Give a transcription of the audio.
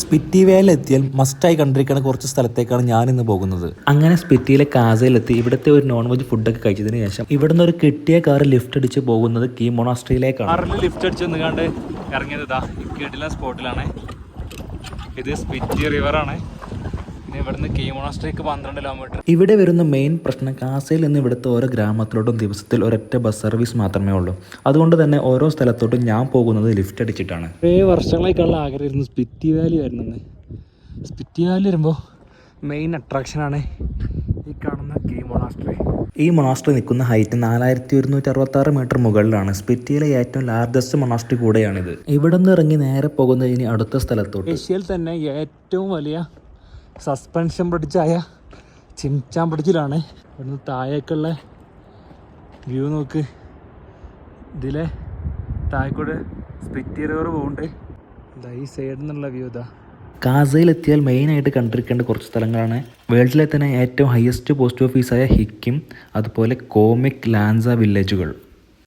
Spiti must മസ്റ്റായി കണ്ടിരിക്കുന്ന കുറച്ച് സ്ഥലത്തേക്കാണ് ഞാൻ ഇന്ന് പോകുന്നത്. അങ്ങനെ സ്പിറ്റിയിലെ കാസയിലെത്തി. ഇവിടുത്തെ ഒരു നോൺ വെജ് ഫുഡൊക്കെ കഴിച്ചതിന് ശേഷം ഇവിടുന്ന് ഒരു കിട്ടിയ കാർ ലിഫ്റ്റ് അടിച്ച് പോകുന്നത് കീ മൊണാസ്ട്രിയിലേക്കാണ് കാറിൽ ലിഫ്റ്റ് അടിച്ച് ഇറങ്ങിയത് ഇതാ ഈ കിടില സ്പോട്ടിലാണ് ഇത് സ്പിറ്റി റിവർ ആണ്. പിന്നെ ഇവിടുന്ന് കീമോണാസ്ട്രിക്ക് പന്ത്രണ്ട് കിലോമീറ്റർ ഇവിടെ വരുന്ന മെയിൻ പ്രശ്നം കാസയിൽ നിന്ന് ഇവിടുത്തെ ഓരോ ഗ്രാമത്തിലോട്ടും ദിവസത്തിൽ ഒരൊറ്റ ബസ് സർവീസ് മാത്രമേ ഉള്ളൂ. അതുകൊണ്ട് തന്നെ ഓരോ സ്ഥലത്തോട്ടും ഞാൻ പോകുന്നത് ലിഫ്റ്റ് അടിച്ചിട്ടാണ്. കുറേ വർഷങ്ങളേക്കുള്ള ആഗ്രഹമായിരുന്നു സ്പിറ്റി വാലി വരുന്നത്. സ്പിറ്റി വാലി വരുമ്പോൾ മെയിൻ അട്രാക്ഷനാണ് ഈ കാണുന്ന കീമോണാസ്ട്രി ഈ മൊണാസ്ട്രി നിൽക്കുന്ന ഹൈറ്റ് നാലായിരത്തി ഒരുന്നൂറ്റി അറുപത്തി ആറ് മീറ്റർ മുകളിലാണ് സ്പിറ്റിയിലെ ഏറ്റവും ലാർജസ്റ്റ് മൊണാസ്ട്രി കൂടെയാണിത്. ഇവിടെ നിന്ന് ഇറങ്ങി നേരെ പോകുന്നത് ഇനി അടുത്ത സ്ഥലത്തോട്ട്. ഏഷ്യയിൽ തന്നെ ഏറ്റവും വലിയ സസ്പെൻഷൻ പിടിച്ചായ ചിംചാം പിടിച്ചിലാണ് ഇവിടുന്ന് താഴേക്കുള്ള വ്യൂ നോക്ക്. ഇതിലെ താഴെക്കൂടെ സ്പിറ്റ് റിവർ പോകുന്നുണ്ട് ഇതാ ഈ സൈഡിൽ നിന്നുള്ള വ്യൂ ഇതാ. കാസയിലെത്തിയാൽ മെയിനായിട്ട് കണ്ടിരിക്കേണ്ട കുറച്ച് സ്ഥലങ്ങളാണ്. വേൾഡിലെ തന്നെ ഏറ്റവും ഹയസ്റ്റ് പോസ്റ്റ് ഓഫീസായ ഹിക്കിം അതുപോലെ കോമിക് ലാൻസ വില്ലേജുകൾ